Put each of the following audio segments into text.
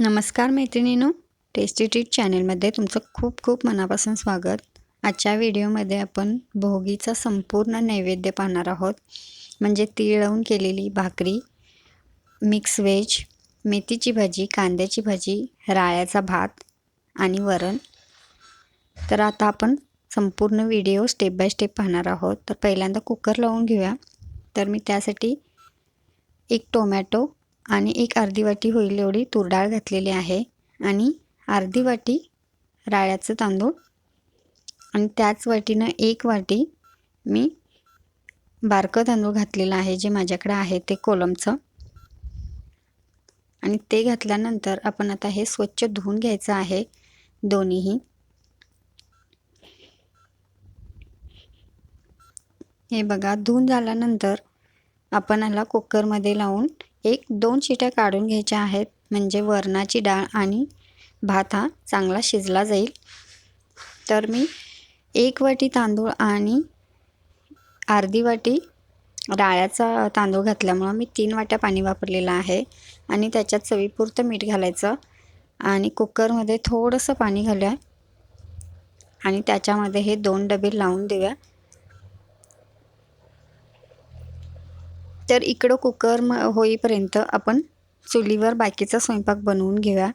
नमस्कार मैत्रिणीनो tasty treat चॅनलमध्ये तुमचं खूप खूप मनापासून स्वागत. आजच्या व्हिडिओमध्ये आपण भोगीचा संपूर्ण नैवेद्य पाहणार आहोत. म्हणजे तिळवून केलेली भाकरी मिक्स व्हेज मेथीची भाजी कांद्याची भाजी राळ्याचा भात आणि वरण. तर आता आपण संपूर्ण व्हिडिओ स्टेप बाय स्टेप पाहणार आहोत. तर पहिल्यांदा कुकर लावून घेऊया. तर मी त्यासाठी एक टोमॅटो आणि एक अर्धी वाटी होईल एवढी तुरडाळ घातलेली आहे. आणि अर्धी वाटी राळ्याचं तांदूळ. आणि त्याच वाटीनं एक वाटी मी बारकं तांदूळ घातलेलं आहे जे माझ्याकडे आहे ते कोलमचं. आणि ते घातल्यानंतर आपण आता हे स्वच्छ धुवून घ्यायचं आहे दोन्हीही. हे बघा धुवून झाल्यानंतर आपण ह्याला कुकरमध्ये लावून एक दोन शिट्या काढून घ्यायच्या आहेत. म्हणजे वरणाची डाळ आणि भात हा चांगला शिजला जाईल. तर मी एक वाटी तांदूळ आणि अर्धी वाटी डाळ्याचा तांदूळ घातल्यामुळं मी तीन वाट्या पाणी वापरलेलं आहे. आणि त्याच्यात चवीपुरतं मीठ घालायचं. आणि कुकरमध्ये थोडंसं पाणी घालूया. आणि त्याच्यामध्ये हे दोन डबे लावून देऊया. तर इकडं कुकर म होईपर्यंत आपण चुलीवर बाकीचा स्वयंपाक बनवून घेऊया.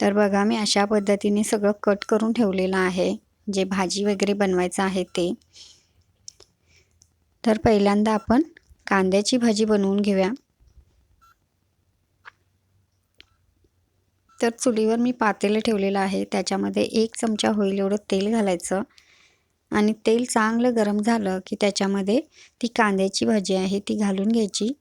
तर बघा मी अशा पद्धतीने सगळं कट करून ठेवलेलं आहे. जे भाजी वगैरे बनवायचं आहे ते. तर पहिल्यांदा आपण कांद्याची भाजी बनवून घेऊया. तर चुलीवर मी पातेलं ठेवलेलं आहे. त्याच्यामध्ये एक चमचा होईल एवढं तेल घालायचं. आणि तेल चांगलं गरम झालं की त्याच्यामध्ये ती कांद्याची भाजी आहे ती घालून घ्यायची.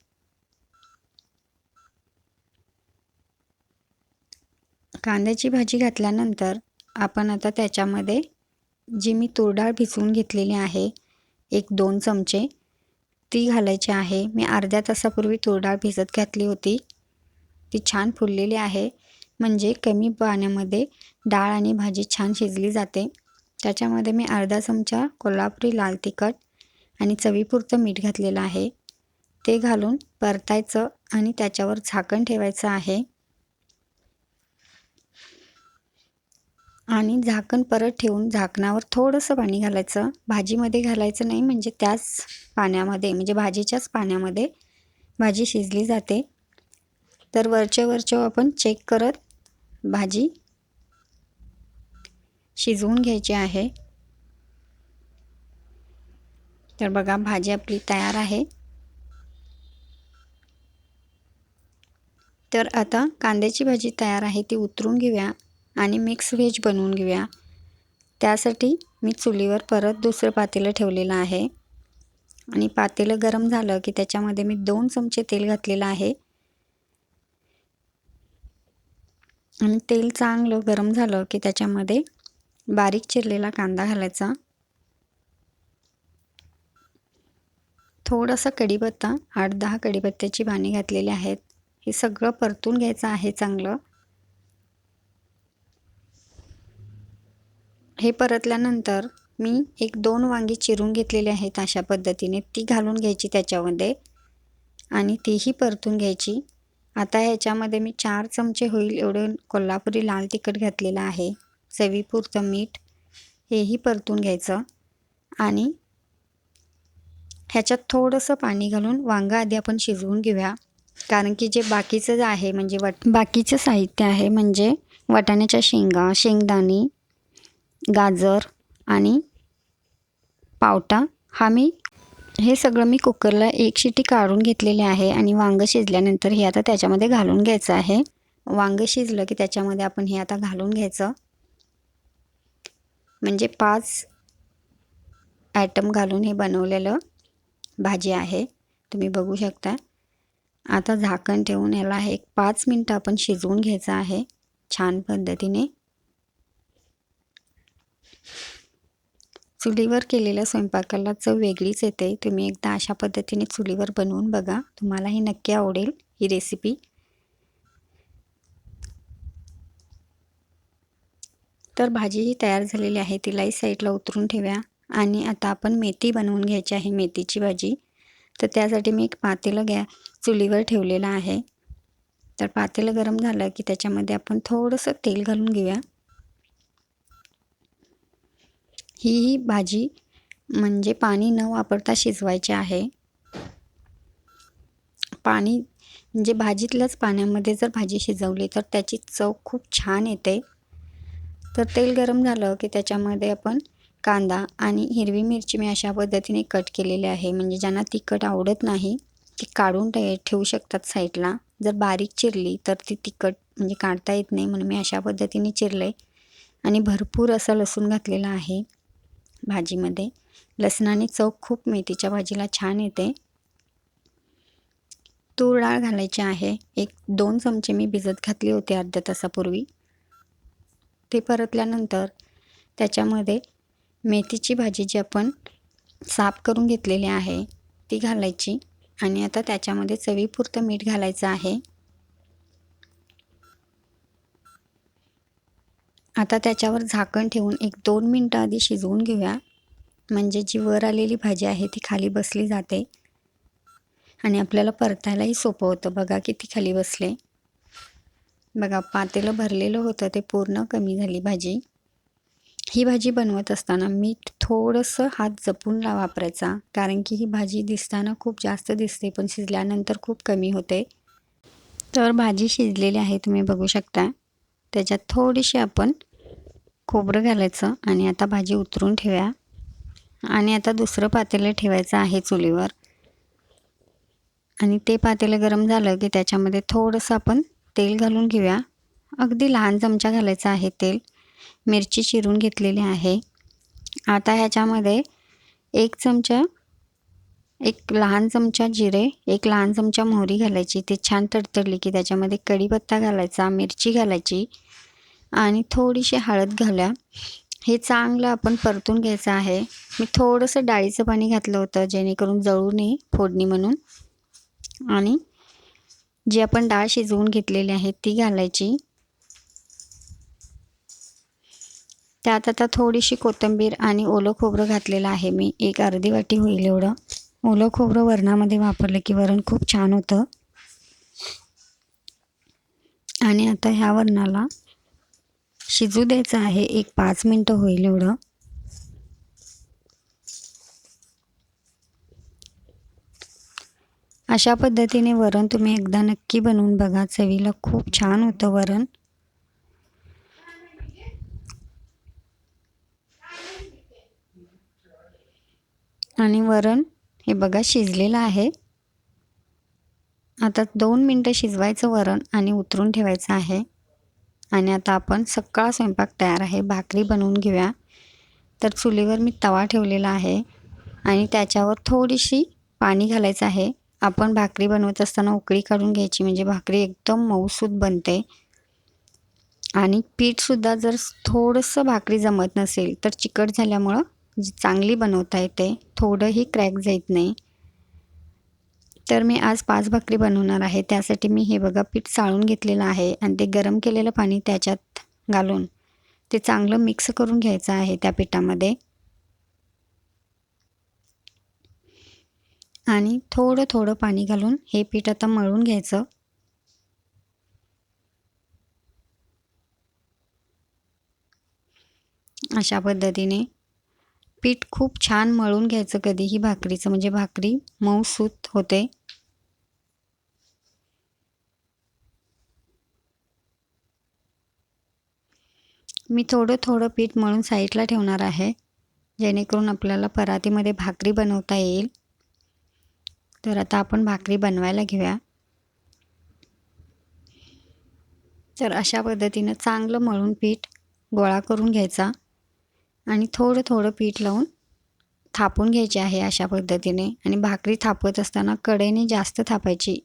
कांद्याची भाजी घातल्यानंतर आपण आता त्याच्यामध्ये जी मी तुरडाळ भिजवून घेतलेली आहे एक दोन चमचे ती घालायची आहे. मी अर्ध्या तासापूर्वी तुरडाळ भिजत घातली होती. ती छान फुललेली आहे. म्हणजे कमी पाण्यामध्ये डाळ आणि भाजी छान शिजली जाते. त्याच्यामध्ये मी अर्धा चमचा कोल्हापुरी लाल तिखट आणि चवीपुरतं मीठ घातलेलं आहे. ते घालून परतायचं आणि त्याच्यावर झाकण ठेवायचं आहे. आणि झाकण परत ठेवून झाकणावर थोडंसं पाणी घालायचं. भाजीमध्ये घालायचं नाही म्हणजे त्याच पाण्यामध्ये म्हणजे भाजीच्याच पाण्यामध्ये भाजी शिजली जाते. तर वरच्या वरच्या आपण चेक करत भाजी शिजवून घ्यायची आहे. तर बघा भाजी आपली तयार आहे. तर आता कांद्याची भाजी तयार आहे ती उतरून घेऊया आणि मिक्स व्हेज बनवून घेऊया. त्यासाठी मी चुलीवर परत दुसरं पातेलं ठेवलेलं आहे. आणि पातेलं गरम झालं की त्याच्यामध्ये मी दोन चमचे तेल घातलेलं आहे. आणि तेल चांगलं गरम झालं की त्याच्यामध्ये बारीक चिरलेला कांदा घालायचा. थोडासा कढीपत्ता आठ दहा कढीपत्त्याची पाणी घातलेली आहेत. हे सगळं परतून घ्यायचं आहे चांगलं. हे परतल्यानंतर मी एक दोन वांगी चिरून घेतलेली आहेत अशा पद्धतीने. ती घालून घ्यायची त्याच्यामध्ये आणि तीही परतून घ्यायची. आता ह्याच्यामध्ये मी चार चमचे होईल एवढं कोल्हापुरी लाल तिखट घातलेलं आहे. चवीपुरतं मीठ हेही परतून घ्यायचं आणि ह्याच्यात थोडंसं पाणी घालून वांगं आधी आपण शिजवून घेऊया. कारण की जे बाकीचं जे आहे म्हणजे वट बाकीचं साहित्य आहे म्हणजे वाटाण्याच्या शेंगा शेंगदाणे गाजर आणि पावटा हा मी हे सगळं मी कुकरला एक शिटी काढून घेतलेले आहे आणि वांगं शिजल्यानंतर हे आता त्याच्यामध्ये घालून घ्यायचं आहे. वांगं शिजलं की त्याच्यामध्ये आपण हे आता घालून घ्यायचं. म्हणजे पाच ॲटम घालून हे बनवलेलं भाजी आहे. तुम्ही बघू शकता. आता झाकण ठेवून याला एक पाच मिनटं आपण शिजवून घ्यायचं आहे छान पद्धतीने. चुलीवर केलेल्या स्वयंपाकाला चव वेगळीच येते. तुम्ही एकदा अशा पद्धतीने चुलीवर बनवून बघा. तुम्हालाही नक्की आवडेल ही रेसिपी तर भाजी ही तयार झालेली आहे तिलाही साईडला उतरून ठेव्या आणि आता आपण मेथी बनवून घ्यायची आहे मेथीची भाजी. तर त्यासाठी मी एक पातेलं गॅ चुलीवर ठेवलेलं आहे. तर पातेलं गरम झालं की त्याच्यामध्ये आपण थोडंसं तेल घालून घेऊया. ही भाजी म्हणजे पाणी न वापरता शिजवायची आहे. पाणी म्हणजे भाजीतल्याच पाण्यामध्ये जर भाजी शिजवली तर त्याची चव खूप छान येते. तर तेल गरम झालं की त्याच्यामध्ये आपण कांदा आणि हिरवी मिरची मी अशा पद्धतीने कट केलेली आहे. म्हणजे ज्यांना तिखट आवडत नाही ती काढून ठेवू शकतात साईडला. जर बारीक चिरली तर ती तिखट म्हणजे काढता येत नाही म्हणून मी अशा पद्धतीने चिरले. आणि भरपूर असं लसूण घातलेलं आहे भाजीमध्ये. लसणाने चव खूप मेथीच्या भाजीला छान येते. तूर डाळ घालायची आहे. एक दोन चमचे मी भिजत घातले होते अर्ध्या तासापूर्वी. ते परतल्यानंतर त्याच्यामध्ये मेथीची भाजी जी आपण साफ करून घेतलेली आहे ती घालायची आणि आता त्याच्यामध्ये चवीपुरतं मीठ घालायचं आहे. आता त्याच्यावर झाकण ठेवून एक दोन मिनटं आधी शिजवून घेऊया. म्हणजे जी वर आलेली भाजी आहे ती खाली बसली जाते. आणि आपल्याला परतायलाही सोपं होतं. बघा किती खाली बसले. बघा पातेलं भरलेलं होतं ते पूर्ण कमी झाली भाजी. ही भाजी बनवत असताना मीठ थोडंसं हात जपून ला वापरायचा कारण की ही भाजी दिसताना खूप जास्त दिसते पण शिजल्यानंतर खूप कमी होते. तर भाजी शिजलेली आहे तुम्ही बघू शकता. त्याच्यात थोडीशी आपण खोबरं घालायचं आणि आता भाजी उतरून ठेव्या. आणि आता दुसरं पातेलं ठेवायचं आहे चुलीवर. आणि ते पातेलं गरम झालं की त्याच्यामध्ये थोडंसं आपण तेल घालून घेऊया. अगदी लहान चमचा घालायचा आहे तेल. मिरची चिरून घेतलेली आहे. आता ह्याच्यामध्ये एक चमचा एक लहान चमचा जिरे एक लहान चमचा मोहरी घालायची. ते छान तडतडली की त्याच्यामध्ये कढीपत्ता घालायचा मिरची घालायची आणि थोडीशी हळद घाल्या हे चांगलं आपण परतून घ्यायचं आहे. मी थोडंसं डाळीचं पाणी घातलं होतं जेणेकरून जळू नये फोडणी म्हणून. आणि जी आपण डाळ शिजवून घेतलेली आहे ती घालायची. त्यात आता थोडीशी कोथिंबीर आणि ओलं खोबरं घातलेलं आहे मी. एक अर्धी वाटी होईल एवढं. ओलं खोबरं वरणामध्ये वापरलं की वरण खूप छान होतं. आणि आता ह्या वरणाला शिजू द्यायचं आहे. एक पाच मिनटं होईल एवढं. अशा पद्धतीने वरण तुम्ही एकदा नक्की बनवून बघा. चवीला खूप छान होतं वरण. आणि वरण हे बघा शिजलेलं आहे. आता दोन मिनटं शिजवायचं वरण आणि उतरून ठेवायचं आहे. आणि आता आपण सकाळ स्वयंपाक तयार आहे. भाकरी बनवून घेऊया. तर चुलीवर मी तवा ठेवलेला आहे. आणि त्याच्यावर थोडीशी पाणी घालायचं आहे. आपण भाकरी बनवत असताना उकळी काढून घ्यायची म्हणजे भाकरी एकदम मऊसूत बनते. आणि पीठसुद्धा जर थोडंसं भाकरी जमत नसेल तर चिकट झाल्यामुळं चांगली बनवता येते. थोडंही क्रॅक जात नाही. तर मी आज पाच भाकरी बनवणार आहे. त्यासाठी मी हे बघा पीठ चाळून घेतलेलं आहे आणि ते गरम केलेलं पाणी त्याच्यात घालून ते चांगलं मिक्स करून घ्यायचं आहे त्या पिठामध्ये. आणि थोडं थोडं पाणी घालून हे पीठ आता मळून घ्यायचं. अशा पद्धतीने पीठ खूप छान मळून घ्यायचं कधीही भाकरीचं म्हणजे भाकरी मऊसूत होते. मी थोडं थोडं पीठ मळून साईडला ठेवणार आहे जेणेकरून आपल्याला परातीमध्ये भाकरी बनवता येईल. तर आता आपण भाकरी बनवायला घेऊया. तर अशा पद्धतीनं चांगलं मळून पीठ गोळा करून घ्यायचा आणि थोडं थोडं पीठ लावून थापून घ्यायचे आहे अशा पद्धतीने. आणि भाकरी थापत असताना कडेने जास्त थापायची.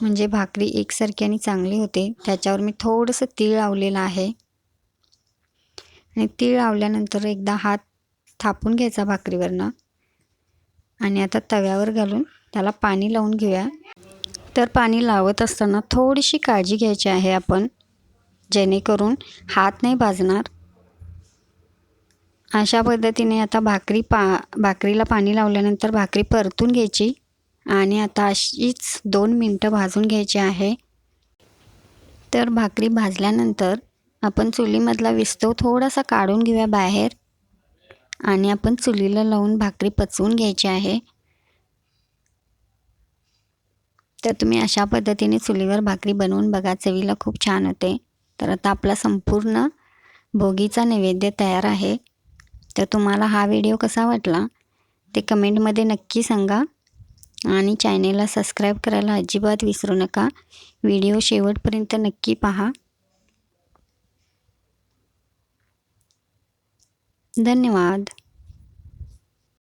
म्हणजे भाकरी एकसारखी आणि चांगली होते. त्याच्यावर मी थोडंसं तीळ लावलेलं आहे. आणि तीळ लावल्यानंतर एकदा हात थापून घ्यायचा भाकरीवरनं. आणि आता तव्यावर घालून त्याला पाणी लावून घेऊया. तर पाणी लावत असताना थोडीशी काळजी घ्यायची आहे आपण जेणेकरून हात नाही भाजणार. अशा पद्धतीने आता भाकरी पा भाकरीला पाणी लावल्यानंतर भाकरी परतून घ्यायची आणि आता अशीच दोन मिनटं भाजून घ्यायची आहे. तर भाकरी भाजल्यानंतर आपण चुलीमधला विस्तव थोडासा काढून घेऊया बाहेर. आणि आपण चुलीला लावून भाकरी पचवून घ्यायची आहे. तर तुम्ही अशा पद्धतीने चुलीवर भाकरी बनवून बघा. चवीला खूप छान होते. तर आता आपला संपूर्ण भोगीचा नैवेद्य तयार आहे. तर तुम्हाला हा व्हिडिओ कसा वाटला? ते कमेंटमध्ये नक्की सांगा. आणि चॅनेलला सबस्क्राईब करायला अजिबात विसरू नका. व्हिडिओ शेवटपर्यंत नक्की पहा. धन्यवाद.